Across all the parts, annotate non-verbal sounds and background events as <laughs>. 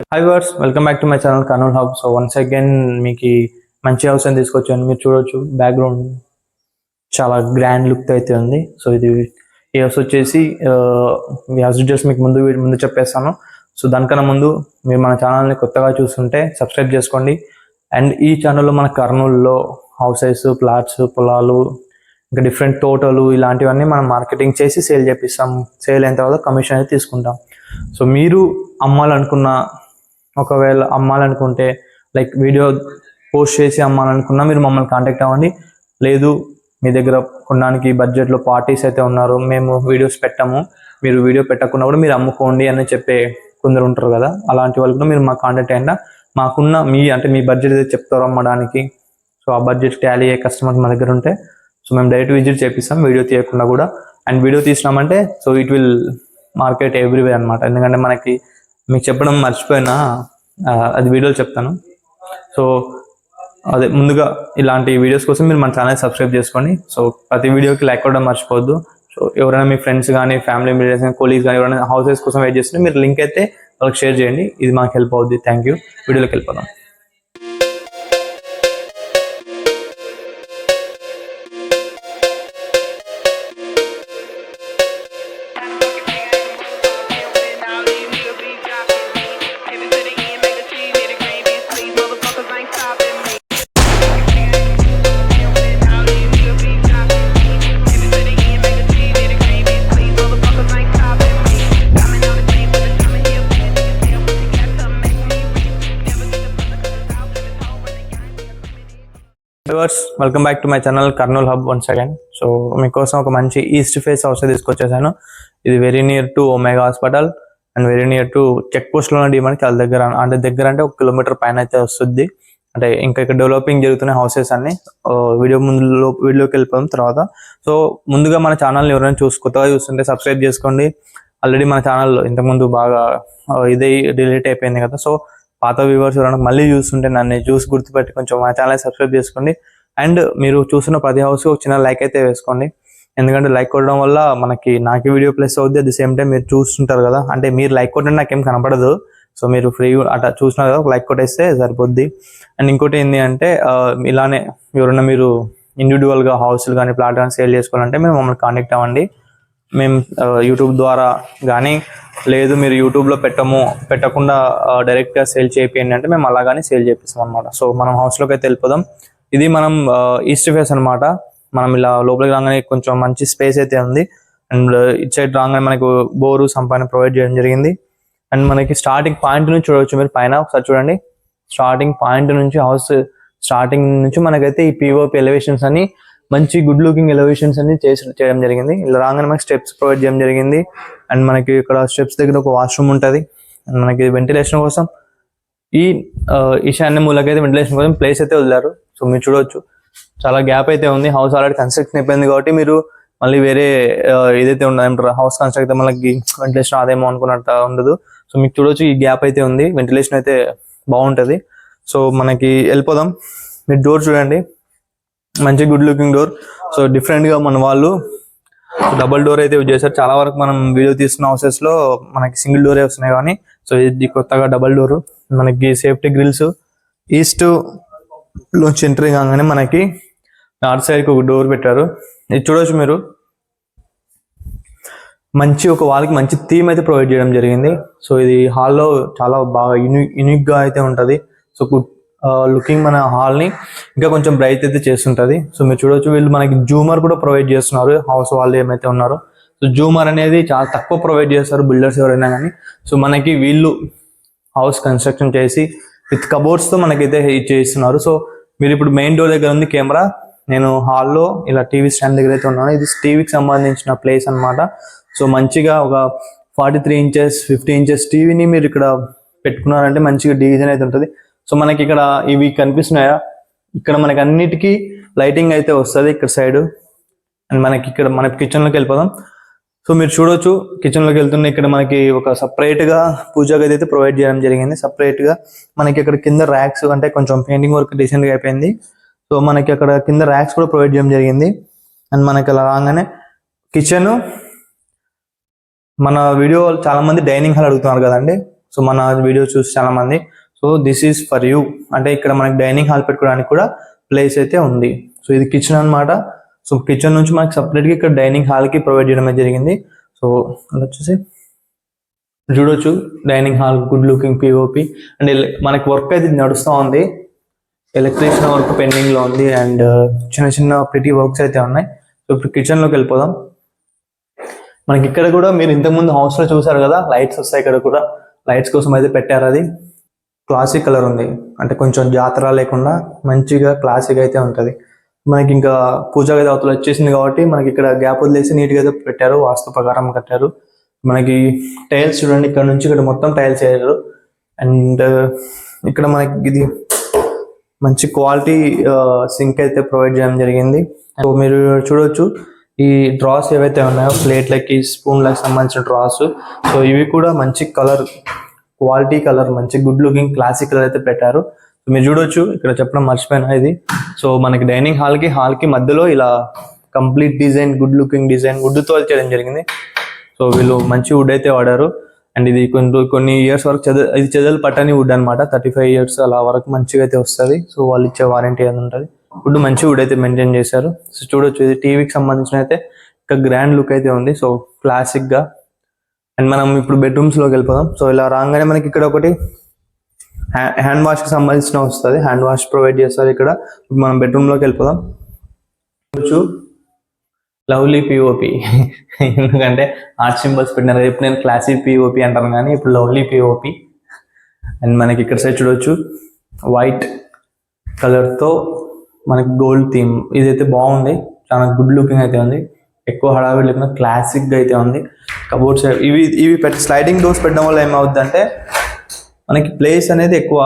Hi viewers welcome back to my channel Kurnool hub so once again మీకు మంచి house అని తీసుకొచ్చాను. మీరు చూడొచ్చు బ్యాక్గ్రౌండ్ చాలా గ్రాండ్ లుక్ అయితే ఉంది. సో ఇది ఈ హౌస్ వచ్చేసి ఈ హౌస్ డీటెయిల్స్ మీకు ముందు ముందు చెప్పేస్తాను. సో దానికన్నా ముందు మీరు మన ఛానల్ని కొత్తగా చూస్తుంటే సబ్స్క్రైబ్ చేసుకోండి. అండ్ ఈ ఛానల్లో మన కర్నూలులో హౌసెస్ ప్లాట్స్ పొలాలు ఇంకా డిఫరెంట్ తోటలు ఇలాంటివన్నీ మనం మార్కెటింగ్ చేసి సేల్ చేపిస్తాం. సేల్ అయిన తర్వాత కమిషన్ అయితే తీసుకుంటాం. సో మీరు అమ్మాలనుకున్న ఒకవేళ అమ్మాలనుకుంటే లైక్ వీడియో పోస్ట్ చేసి అమ్మాలనుకున్నా మీరు మమ్మల్ని కాంటాక్ట్ అవ్వండి. లేదు మీ దగ్గర కొనడానికి బడ్జెట్లో పార్టీస్ అయితే ఉన్నారు మేము వీడియోస్ పెట్టాము. మీరు వీడియో పెట్టకుండా కూడా మీరు అమ్ముకోండి అని చెప్పే కొందరు ఉంటారు కదా అలాంటి వాళ్ళు కూడా మీరు మాకు కాంటాక్ట్ అయినా మాకున్న మీ అంటే మీ బడ్జెట్ అయితే చెప్తారో అమ్మడానికి సో ఆ బడ్జెట్ ట్యాలీ అయ్యే కస్టమర్స్ మా దగ్గర ఉంటే సో మేము డైరెక్ట్ విజిట్ చేపిస్తాం వీడియో తీయకుండా కూడా. And video తీసినామంటే so it will market every way అనమాట ఎందుకంటే మనకి మీకు చెప్పడం మర్చిపోయినా అది వీడియోలు చెప్తాను. సో అదే ముందుగా ఇలాంటి వీడియోస్ కోసం మీరు మన ఛానల్ సబ్స్క్రైబ్ చేసుకోండి. సో ప్రతి వీడియోకి లైక్ కూడా మర్చిపోవద్దు. సో ఎవరైనా మీ ఫ్రెండ్స్ కానీ ఫ్యామిలీ మెంబర్స్ కానీ కొలీగ్స్ కానీ ఎవరైనా హౌసెస్ కోసం వెయిట్ చేస్తుంటే మీరు లింక్ అయితే వాళ్ళకి షేర్ చేయండి. ఇది మాకు హెల్ప్ అవుద్ది. థ్యాంక్ యూ వీడియోలోకి వెళ్ళిపోదాం. Viewers welcome back to my channel Kurnool hub once again so మీకోసం ఒక మంచి ఈస్ట్ ఫేస్ హౌస్ తీసుకొచ్చేసాను. ఇది very near to Omega hospital and very near to check పోస్ట్లో ఉన్న డిమాండ్కి చాలా దగ్గర అంటే దగ్గర అంటే ఒక కిలోమీటర్ పైన అయితే వస్తుంది. అంటే ఇంకా ఇక్కడ డెవలపింగ్ జరుగుతున్న హౌసెస్ అన్ని వీడియో ముందు వీడియోకి వెళ్ళిపోయిన తర్వాత. సో ముందుగా మన ఛానల్ని ఎవరైనా చూసి కొత్తగా చూస్తుంటే సబ్స్క్రైబ్ చేసుకోండి. ఆల్రెడీ మన ఛానల్లో ఇంతకుముందు బాగా ఇదే డిలీట్ అయిపోయింది కదా. సో పాత వ్యూవర్స్ ఎవరైనా మళ్ళీ చూస్తుంటే నన్ను చూసి గుర్తుపెట్టి కొంచెం మా ఛానల్ సబ్స్క్రైబ్ చేసుకోండి. అండ్ మీరు చూస్తున్న ప్రతి హౌస్ ఒక చిన్న లైక్ అయితే వేసుకోండి. ఎందుకంటే లైక్ కొట్టడం వల్ల మనకి నాకు వీడియో ప్లస్ అవుద్ది. అట్ ది సేమ్ టైం మీరు చూస్తుంటారు కదా. అంటే మీరు లైక్ కొట్టండి నాకేం కనపడదు. సో మీరు ఫ్రీ అట్లా చూసినారు కదా లైక్ కొట్టేస్తే సరిపోద్ది. అండ్ ఇంకోటి ఏంటి అంటే ఇలానే ఎవరైనా మీరు ఇండివిజువల్గా హౌస్లు కానీ ప్లాట్ కానీ సేల్ చేసుకోవాలంటే మీరు మమ్మల్ని కాంటాక్ట్ అవ్వండి. మేము యూట్యూబ్ ద్వారా కానీ లేదు మీరు యూట్యూబ్లో పెట్టము పెట్టకుండా డైరెక్ట్గా సేల్ చేయండి అంటే మేము అలాగానే సేల్ చేపిస్తాం అనమాట సో మనం హౌస్లోకి అయితే వెళ్ళిపోదాం. ఇది మనం ఈస్ట్ ఫేస్ అన్నమాట. మనం ఇలా లోపలికి రాగానే కొంచెం మంచి స్పేస్ అయితే ఉంది. అండ్ ఇటు సైడ్ రాగానే మనకు బోరు సంపాదన ప్రొవైడ్ చేయడం జరిగింది. అండ్ మనకి స్టార్టింగ్ పాయింట్ నుంచి చూడవచ్చు మీరు పైన. ఒకసారి చూడండి. స్టార్టింగ్ పాయింట్ నుంచి హౌస్ స్టార్టింగ్ నుంచి మనకైతే ఈ పిఓపి ఎలివేషన్స్ అని మంచి గుడ్ లుకింగ్ ఎలివేషన్స్ అన్ని చేసి చేయడం జరిగింది. ఇలా రాగానే మనకి స్టెప్స్ ప్రొవైడ్ చేయడం జరిగింది. అండ్ మనకి ఇక్కడ స్టెప్స్ దగ్గర ఒక వాష్రూమ్ ఉంటుంది. అండ్ మనకి వెంటిలేషన్ కోసం ఈ ఆ, ఈశాన్య మూలకైతే వెంటిలేషన్ కోసం ప్లేస్ అయితే వదిలారు. సో మీరు చూడవచ్చు చాలా గ్యాప్ అయితే ఉంది. హౌస్ ఆల్రెడీ కన్స్ట్రక్షన్ అయిపోయింది కాబట్టి మీరు మళ్ళీ వేరే ఏదైతే ఉండదు హౌస్ కన్స్ట్రక్ట్ అయితే మనకి వెంటిలేషన్ అదేమో అనుకున్నట్టు ఉండదు. సో మీకు చూడొచ్చు ఈ గ్యాప్ అయితే ఉంది. వెంటిలేషన్ అయితే బాగుంటది. సో మనకి వెళ్ళిపోదాం. మీరు డోర్ చూడండి. మంచి గుడ్ లుకింగ్ డోర్ సో డిఫరెంట్గా మన వాళ్ళు డబల్ డోర్ అయితే యూజ్ చేశారు. చాలా వరకు మనం వీడియో తీస్తున్న హౌసెస్లో మనకి సింగిల్ డోరే వస్తున్నాయి కానీ సో ఇది కొత్తగా డబల్ డోర్ మనకి సేఫ్టీ గ్రిల్స్ ఈస్ట్ లోంచి ఎంట్రీ కాగానే మనకి నార్త్ సైడ్కి ఒక డోర్ పెట్టారు. ఇది చూడొచ్చు మీరు. మంచి ఒక వాళ్ళకి మంచి థీమ్ అయితే ప్రొవైడ్ చేయడం జరిగింది. సో ఇది హాల్లో చాలా బాగా యూనిక్ యూనిక్గా అయితే ఉంటది. సో గుడ్ లుకింగ్ మన హాల్ని ఇంకా కొంచెం బ్రైట్ అయితే చేస్తుంటది. సో మీరు చూడొచ్చు వీళ్ళు మనకి జూమర్ కూడా ప్రొవైడ్ చేస్తున్నారు. హౌస్ వాళ్ళు ఏమైతే ఉన్నారో. సో జూమర్ అనేది చాలా తక్కువ ప్రొవైడ్ చేస్తారు బిల్డర్స్ ఎవరైనా కానీ. సో మనకి వీళ్ళు హౌస్ కన్స్ట్రక్షన్ చేసి విత్ కబోర్డ్స్తో మనకైతే చేస్తున్నారు. సో మీరు ఇప్పుడు మెయిన్ డోర్ దగ్గర ఉంది కెమెరా నేను హాల్లో ఇలా టీవీ స్టాండ్ దగ్గర అయితే ఉన్నాను. ఇది టీవీకి సంబంధించిన ప్లేస్ అన్నమాట. సో మంచిగా ఒక forty three inches fifty inches టీవీని మీరు ఇక్కడ పెట్టుకున్నారంటే మంచిగా డివిజన్ అయితే ఉంటుంది. సో మనకి ఇక్కడ ఇవి కనిపిస్తున్నాయా? ఇక్కడ మనకి అన్నిటికీ లైటింగ్ అయితే వస్తుంది ఇక్కడ సైడ్. అండ్ మనకి ఇక్కడ మన కిచెన్లోకి వెళ్ళిపోదాం. సో మీరు చూడొచ్చు కిచెన్లోకి వెళ్తున్న ఇక్కడ మనకి ఒక సపరేట్గా పూజా గది అయితే ప్రొవైడ్ చేయడం జరిగింది. సపరేట్గా మనకి ఇక్కడ కింద ర్యాక్స్ అంటే కొంచెం పెయింటింగ్ వర్క్ రీసెంట్గా అయిపోయింది. సో మనకి అక్కడ కింద ర్యాక్స్ కూడా ప్రొవైడ్ చేయడం జరిగింది. అండ్ మనకి అలా రాగానే కిచెన్ మన వీడియో చాలా మంది డైనింగ్ హాల్ అడుగుతున్నారు కదండి. సో మన వీడియో చూసి చాలా మంది. So this is for you. అంటే ఇక్కడ మనకి డైనింగ్ హాల్ పెట్టుకోవడానికి కూడా ప్లేస్ అయితే ఉంది. సో ఇది కిచెన్ అన్నమాట. సో కిచెన్ నుంచి మనకి సపరేట్గా ఇక్కడ డైనింగ్ హాల్కి ప్రొవైడ్ చేయడం జరిగింది. సో అలా వచ్చేసి చూడొచ్చు dining hall good looking POP and మనకి వర్క్ అయితే నడుస్తూ ఉంది. ఎలక్ట్రీషియన్ వర్క్ పెండింగ్లో ఉంది అండ్ uh, చిన్న చిన్న ప్రతి వర్క్స్ అయితే ఉన్నాయి. సో ఇప్పుడు కిచెన్లోకి వెళ్ళిపోదాం. మనకి ఇక్కడ కూడా మీరు ఇంతకుముందు హౌస్లో చూసారు కదా లైట్స్ వస్తాయి ఇక్కడ కూడా. లైట్స్ కోసం అయితే పెట్టారు అది. క్లాసిక్ కలర్ ఉంది. అంటే కొంచెం జాతర లేకుండా మంచిగా క్లాసిక్ అయితే ఉంటది. మనకి ఇంకా పూజా గది అవతల వచ్చేసింది కాబట్టి మనకి ఇక్కడ గ్యాప్ వదిలేసి నీట్గా అయితే పెట్టారు. వాస్తు ప్రకారం కట్టారు. మనకి టైల్స్ చూడండి ఇక్కడ నుంచి ఇక్కడ మొత్తం టైల్స్ వేయారు అండ్ ఇక్కడ మనకి ఇది మంచి క్వాలిటీ సింక్ అయితే ప్రొవైడ్ చేయడం జరిగింది. సో మీరు చూడొచ్చు ఈ డ్రాస్ ఏవైతే ఉన్నాయో ప్లేట్లకి స్పూన్లకి సంబంధించిన డ్రాస్. సో ఇవి కూడా మంచి కలర్ క్వాలిటీ కలర్ మంచి గుడ్ లుకింగ్ క్లాసిక్ కలర్ అయితే పెట్టారు. సో మీరు చూడొచ్చు ఇక్కడ చెప్పడం మర్చిపోయినా ఇది? సో మనకి డైనింగ్ హాల్కి హాల్కి మధ్యలో ఇలా complete design good looking design వుడ్తో చేయడం జరిగింది. సో వీళ్ళు మంచి వుడ్ అయితే వాడారు. అండ్ ఇది కొన్ని కొన్ని ఇయర్స్ వరకు చద ఇది చెదలు పట్టని వుడ్ అనమాట థర్టీ ఫైవ్ ఇయర్స్ అలా వరకు మంచిగా అయితే వస్తుంది. సో వాళ్ళు ఇచ్చే వారంటీ అది ఉంటుంది. వుడ్ మంచి వుడ్ అయితే మెయింటైన్ చేశారు. సో చూడొచ్చు ఇది టీవీకి సంబంధించిన అయితే ఇంకా గ్రాండ్ లుక్ అయితే ఉంది. సో క్లాసిక్గా అండ్ మనం ఇప్పుడు బెడ్రూమ్స్లోకి వెళ్ళిపోదాం. సో ఇలా రాగానే మనకి ఇక్కడ ఒకటి హ్యాండ్ వాష్కి సంబంధించిన వస్తుంది. హ్యాండ్ వాష్ ప్రొవైడ్ చేస్తారు ఇక్కడ. ఇప్పుడు మనం బెడ్రూమ్లోకి వెళ్ళిపోదాం. చూడొచ్చు లవ్లీ పిఓపి ఎందుకంటే ఆర్ట్ సింబల్స్ పెట్టినారు. ఇప్పుడు నేను క్లాసిక్ పిఓపి అంటాను కానీ ఇప్పుడు లవ్లీ పిఓపి అండ్ మనకి ఇక్కడ సైడ్ చూడొచ్చు. వైట్ కలర్తో మనకి గోల్డ్ థీమ్ ఇదైతే బాగుంది. చాలా గుడ్ లుకింగ్ అయితే ఉంది. ఎక్కువ హడావిడి లేకుండా క్లాసిక్గా అయితే ఉంది. కబోర్డ్స్ ఇవి ఇవి పెట్టి స్లైడింగ్ డోర్స్ పెట్టడం వల్ల ఏమవుతుందంటే మనకి ప్లేస్ అనేది ఎక్కువ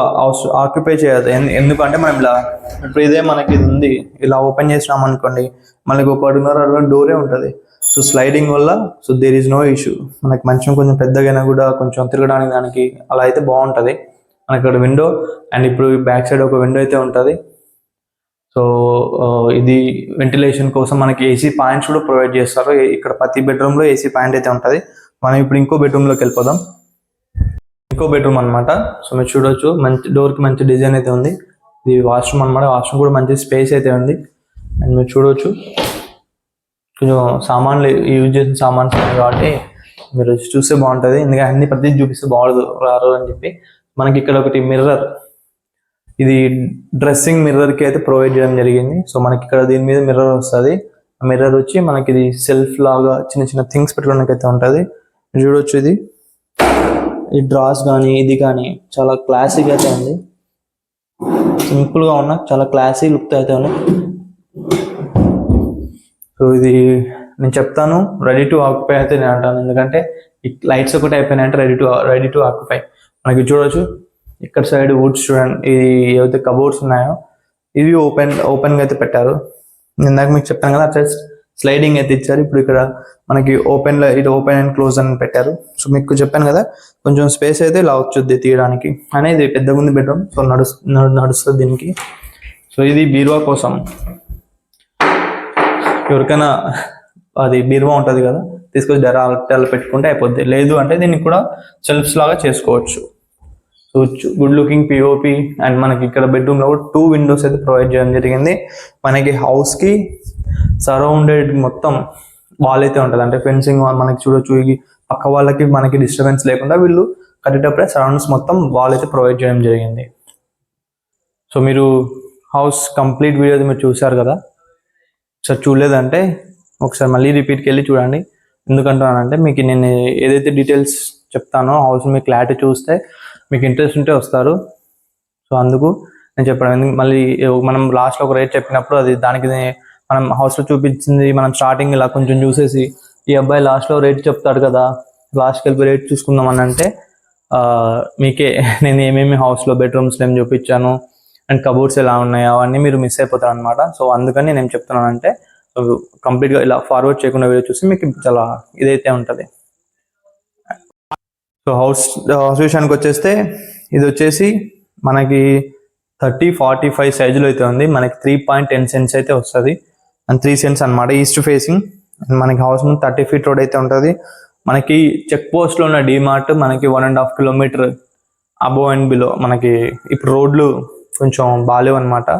ఆక్యుపై చేయదు. ఎందు- ఎందుకంటే మనం ఇలా ఇప్పుడు ఇదే మనకి ఇది ఉంది. ఇలా ఓపెన్ చేసినాం అనుకోండి మనకి ఒక అడుగున్నర డోరే ఉంటుంది. సో స్లైడింగ్ వల్ల so there is no issue మనకి మంచం కొంచెం పెద్దగైనా కూడా కొంచెం తిరగడానికి దానికి అలా అయితే బాగుంటుంది. మనకి ఇక్కడ విండో అండ్ ఇప్పుడు బ్యాక్ సైడ్ ఒక విండో అయితే ఉంటుంది. సో ఇది వెంటిలేషన్ కోసం మనకి ఏసీ పాయింట్స్ కూడా ప్రొవైడ్ చేస్తారు. ఇక్కడ ప్రతి బెడ్రూమ్లో ఏసీ పాయింట్ అయితే ఉంటుంది. మనం ఇప్పుడు ఇంకో బెడ్రూమ్లోకి వెళ్ళిపోదాం. ఇంకో బెడ్రూమ్ అన్నమాట. సో మీరు చూడొచ్చు. మంచి డోర్కి మంచి డిజైన్ అయితే ఉంది. ఇది వాష్రూమ్ అన్నమాట. వాష్రూమ్ కూడా మంచి స్పేస్ అయితే ఉంది. అండ్ మీరు చూడొచ్చు. కొంచెం సామాన్లు యూజ్ చేసిన సామాన్స్ ఉన్నాయి కాబట్టి మీరు చూస్తే బాగుంటుంది. ఎందుకంటే అన్ని ప్రతి చూపిస్తే బాగోదు రారు అని చెప్పి. మనకి ఇక్కడ ఒకటి మిర్రర్ ఇది డ్రెస్సింగ్ మిర్రర్కి అయితే ప్రొవైడ్ చేయడం జరిగింది. సో మనకి ఇక్కడ దీని మీద మిర్రర్ వస్తుంది. ఆ మిర్రర్ వచ్చి మనకి ఇది సెల్ఫ్ లాగా చిన్న చిన్న థింగ్స్ పెట్టుకోవడానికి అయితే ఉంటుంది. చూడొచ్చు ఇది. ఈ డ్రాస్ కానీ ఇది కానీ చాలా క్లాసిక్ అయితే ఉంది. సింపుల్గా ఉన్న చాలా క్లాసీ లుక్ అయితే ఉంది. సో ఇది నేను చెప్తాను. రెడీ టు ఆక్యుపై అయితే నేను అంటాను. ఎందుకంటే లైట్స్ ఒకటి అయిపోయినాయంటే ready to ready to occupy మనకి చూడొచ్చు. ఇక్కడ సైడ్ వుడ్స్ చూడండి ఇది ఏవైతే కబోర్డ్స్ ఉన్నాయో ఇవి ఓపెన్ ఓపెన్గా అయితే పెట్టారు. ఇందాక మీకు చెప్పాను కదా అట్లా స్లైడింగ్ అయితే ఇచ్చారు. ఇప్పుడు ఇక్కడ మనకి ఓపెన్లో ఇది ఓపెన్ అండ్ క్లోజ్ అని పెట్టారు. సో మీకు చెప్పాను కదా కొంచెం స్పేస్ అయితే ఇలా వచ్చుద్ది తీయడానికి. అనేది పెద్దగా ఉంది బెడ్రూమ్ సో నడుస్ నడు- నడుస్తుంది దీనికి. సో ఇది బీరువా కోసం. ఎవరికైనా అది బీరువా ఉంటుంది కదా తీసుకొచ్చి డెరాలు పెట్టుకుంటే అయిపోద్ది. లేదు అంటే దీన్ని కూడా సెల్ఫ్స్ లాగా చేసుకోవచ్చు. So good looking POP and మనకి ఇక్కడ బెడ్రూమ్లో కూడా టూ విండోస్ అయితే ప్రొవైడ్ చేయడం జరిగింది. మనకి హౌస్కి సరౌండెడ్ మొత్తం వాల్ అయితే ఉంటుంది. అంటే ఫెన్సింగ్ మనకి చూడొచ్చు. ఈ పక్క వాళ్ళకి మనకి డిస్టర్బెన్స్ లేకుండా వీళ్ళు కట్టేటప్పుడే సరౌండ్స్ మొత్తం వాల్ అయితే ప్రొవైడ్ చేయడం జరిగింది. సో మీరు హౌస్ కంప్లీట్ వీడియో మీరు చూశారు కదా? ఒకసారి చూడలేదంటే ఒకసారి మళ్ళీ రిపీట్కి వెళ్ళి చూడండి. ఎందుకంటున్నానంటే మీకు నేను ఏదైతే డీటెయిల్స్ చెప్తానో హౌస్ మీకు క్లారిటీ చూస్తే మీకు ఇంట్రెస్ట్ ఉంటే వస్తారు. సో అందుకు నేను చెప్పడం ఎందుకు మళ్ళీ మనం లాస్ట్లో ఒక రేట్ చెప్పినప్పుడు అది దానికి మనం హౌస్లో చూపించింది మనం స్టార్టింగ్ ఇలా కొంచెం చూసేసి ఈ అబ్బాయి లాస్ట్లో రేట్ చెప్తాడు కదా లాస్ట్కి వెళ్ళి రేట్ చూసుకుందాం అని అంటే మీకే <laughs> నేను ఏమేమి హౌస్లో బెడ్రూమ్స్లో ఏం చూపించాను అండ్ కబోర్డ్స్ ఎలా ఉన్నాయి అవన్నీ మీరు మిస్ అయిపోతారు అనమాట సో అందుకని నేను ఏం చెప్తున్నానంటే కంప్లీట్గా ఇలా ఫార్వర్డ్ చేయకుండా వీడియో చూసి మీకు చాలా ఇదైతే ఉంటుంది. సో హౌస్ హౌస్ విషయానికి వచ్చేస్తే ఇది వచ్చేసి మనకి థర్టీ ఫార్టీ ఫైవ్ సైజులో అయితే ఉంది. మనకి త్రీ పాయింట్ టెన్ సెంట్స్ అయితే వస్తుంది. అండ్ త్రీ సెంట్స్ అనమాట ఈస్ట్ ఫేసింగ్ మనకి హౌస్ ముందు థర్టీ ఫీట్ రోడ్ అయితే ఉంటుంది. మనకి చెక్ పోస్ట్లో ఉన్న డిమార్ట్ మనకి one and half kilometre above and below మనకి ఇప్పుడు రోడ్లు కొంచెం బాగాలేవు అనమాట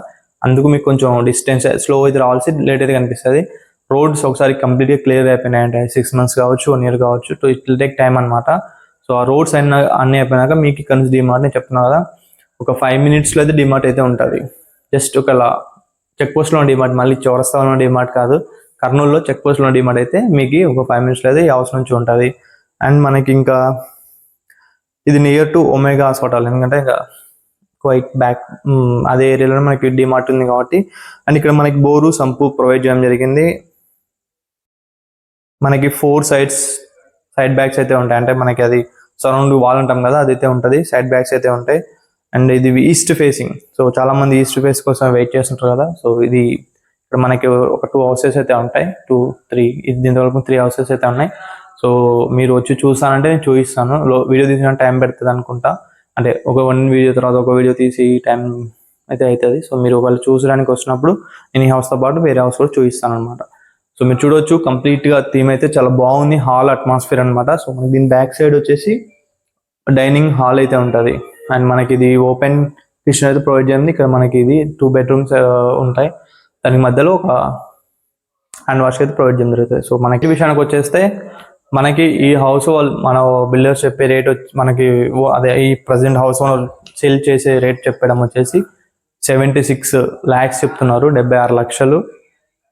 అందుకు మీకు కొంచెం డిస్టెన్స్ స్లో అయితే రావాల్సి లేట్ అయితే కనిపిస్తుంది. రోడ్స్ ఒకసారి కంప్లీట్గా క్లియర్ అయిపోయినాయంటే. సిక్స్ మంత్స్ కావచ్చు వన్ ఇయర్ కావచ్చు to it will take time అనమాట సో ఆ రోడ్స్ అయినా అన్నీ అయిపోయినాక మీకు ఇక్కడ నుంచి డిమార్ట్ నేను చెప్తున్నా కదా ఒక ఫైవ్ మినిట్స్లో అయితే డిమార్ట్ అయితే ఉంటుంది. జస్ట్ ఒక చెక్ పోస్ట్లో డిమార్ట్ మళ్ళీ చౌరస్తాలో డిమార్ట్ కాదు కర్నూలులో చెక్ పోస్ట్లో డిమార్ట్ అయితే మీకు ఒక ఫైవ్ మినిట్స్లో అయితే ఈ హౌస్ నుంచి ఉంటుంది. అండ్ మనకి ఇంకా ఇది నియర్ టు ఒమేగా హాస్పిటల్ ఎందుకంటే ఇంకా క్వైట్ బ్యాక్ అదే ఏరియాలో మనకి డిమార్ట్ ఉంది కాబట్టి. అండ్ ఇక్కడ మనకి బోరు సంపు ప్రొవైడ్ చేయడం జరిగింది. మనకి ఫోర్ సైడ్స్ సైడ్ బ్యాగ్స్ అయితే ఉంటాయి. అంటే మనకి అది సరౌండ్ వాల్ అంటాం కదా అదైతే ఉంటుంది. సైడ్ బ్యాగ్స్ అయితే ఉంటాయి. అండ్ ఇది ఈస్ట్ ఫేసింగ్ సో చాలా మంది ఈస్ట్ ఫేస్ కోసం వెయిట్ చేస్తుంటారు కదా. సో ఇది ఇక్కడ మనకి ఒక టూ హౌసెస్ అయితే ఉంటాయి. టూ త్రీ దీని వరకు త్రీ హౌసెస్ అయితే ఉన్నాయి. సో మీరు వచ్చి చూస్తానంటే నేను చూపిస్తాను. వీడియో తీసిన టైం పెడుతుంది అనుకుంటా. అంటే ఒక వన్ వీడియో తర్వాత ఒక వీడియో తీసి టైం అయితే అవుతుంది సో మీరు ఒకవేళ చూసడానికి వచ్చినప్పుడు నేను ఈ హౌస్తో పాటు వేరే హౌస్ కూడా చూపిస్తాను అనమాట సో మీరు చూడొచ్చు కంప్లీట్గా థీమ్ అయితే చాలా బాగుంది హాల్ అట్మాస్ఫియర్ అనమాట సో మనకి దీని బ్యాక్ సైడ్ వచ్చేసి డైనింగ్ హాల్ అయితే ఉంటుంది. అండ్ మనకి ఇది ఓపెన్ కిచెన్ అయితే ప్రొవైడ్ చేయండి. ఇక్కడ మనకి ఇది టూ బెడ్రూమ్స్ uh, ఉంటాయి. దానికి మధ్యలో ఒక హ్యాండ్ వాష్ అయితే ప్రొవైడ్ చేయడం జరుగుతుంది. సో మనకి విషయానికి వచ్చేస్తే మనకి ఈ హౌస్ వాళ్ళు మన బిల్డర్స్ చెప్పే రేట్ మనకి ఓ- అదే ఈ ప్రజెంట్ హౌస్ సేల్ చేసే రేట్ చెప్పడం వచ్చేసి సెవెంటీ సిక్స్ ల్యాక్స్ చెప్తున్నారు డెబ్బై ఆరు లక్షలు.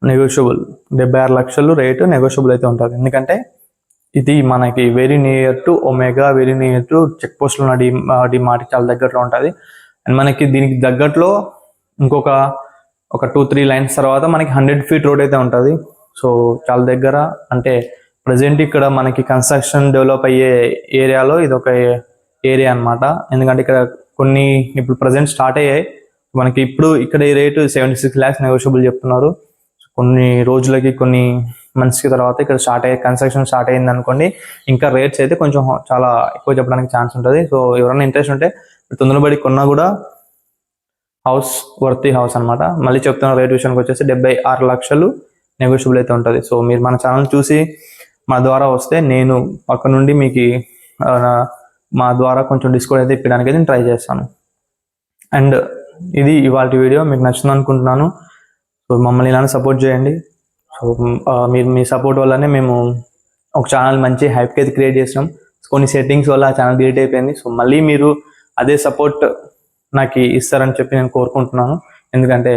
నెగోషియబుల్ డెబ్బై ఆరు లక్షలు రేటు నెగోషియబుల్ అయితే ఉంటుంది. ఎందుకంటే ఇది మనకి very near to Omega very near to check పోస్ట్లో ఉన్న డి డిమార్ట్ చాలా దగ్గరలో ఉంటుంది. అండ్ మనకి దీనికి దగ్గరలో ఇంకొక ఒక టూ త్రీ లైన్స్ తర్వాత మనకి హండ్రెడ్ ఫీట్ రోడ్ అయితే ఉంటుంది. సో చాలా దగ్గర అంటే ప్రజెంట్ ఇక్కడ మనకి కన్స్ట్రక్షన్ డెవలప్ అయ్యే ఏరియాలో ఇది ఒక ఏరియా అన్నమాట. ఎందుకంటే ఇక్కడ కొన్ని ఇప్పుడు ప్రజెంట్ స్టార్ట్ అయ్యాయి. మనకి ఇప్పుడు ఇక్కడ ఈ rate seventy six lakhs negotiable చెప్తున్నారు. కొన్ని రోజులకి కొన్ని మంత్స్కి తర్వాత ఇక్కడ స్టార్ట్ అయ్యే కన్స్ట్రక్షన్ స్టార్ట్ అయ్యింది అనుకోండి ఇంకా రేట్స్ అయితే కొంచెం చాలా ఎక్కువ చెప్పడానికి ఛాన్స్ ఉంటుంది. సో ఎవరైనా ఇంట్రెస్ట్ ఉంటే తొందరపడి కొన్నా కూడా హౌస్ వర్తి హౌస్ అనమాట మళ్ళీ చెప్తున్న రేట్ విషయానికి వచ్చేసి డెబ్బై ఆరు లక్షలు నెగోషియబుల్ అయితే ఉంటుంది. సో మీరు మన ఛానల్ చూసి మా ద్వారా వస్తే నేను పక్క నుండి మీకు మా ద్వారా కొంచెం డిస్కౌంట్ అయితే ఇప్పడానికి అయితే నేను ట్రై చేస్తాను. అండ్ ఇది ఇవాళ వీడియో మీకు నచ్చింది అనుకుంటున్నాను. సో మమ్మల్ని ఇలానే సపోర్ట్ చేయండి. సో మీరు మీ సపోర్ట్ వల్లనే మేము ఒక ఛానల్ మంచి హైప్కి అయితే క్రియేట్ చేసినాం. కొన్ని సెట్టింగ్స్ వల్ల ఆ ఛానల్ క్రియేట్ అయిపోయింది. సో మళ్ళీ మీరు అదే సపోర్ట్ నాకు ఇస్తారని చెప్పి నేను కోరుకుంటున్నాను. ఎందుకంటే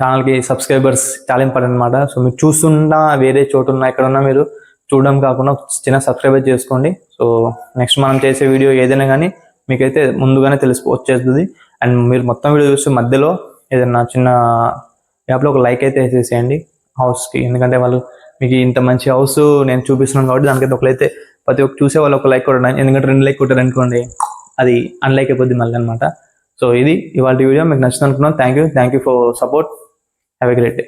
ఛానల్కి సబ్స్క్రైబర్స్ చాలా ఇంపార్టెంట్ అనమాట సో మీరు చూస్తున్నా వేరే చోటు ఉన్నా ఎక్కడ ఉన్నా మీరు చూడడం కాకుండా చిన్న సబ్స్క్రైబర్ చేసుకోండి. సో నెక్స్ట్ మనం చేసే వీడియో ఏదైనా కానీ మీకైతే ముందుగానే తెలిసి వచ్చేస్తుంది. అండ్ మీరు మొత్తం వీడియో చూస్తే మధ్యలో ఏదైనా చిన్న యాప్లో ఒక లైక్ అయితే వేసేసేయండి. హౌస్కి ఎందుకంటే వాళ్ళు మీకు ఇంత మంచి హౌస్ నేను చూపిస్తున్నాను కాబట్టి దానికైతే ఒకలైతే ప్రతి ఒక్క చూసే వాళ్ళు ఒక లైక్ కొట్టడం. ఎందుకంటే రెండు లైక్ కొట్టారు అనుకోండి అది అన్లైక్ అయిపోద్ది మళ్ళీ అనమాట సో ఇది ఇవాళ వీడియో. మీకు నచ్చింది అనుకున్నాను. Thank you thank you for support have a great day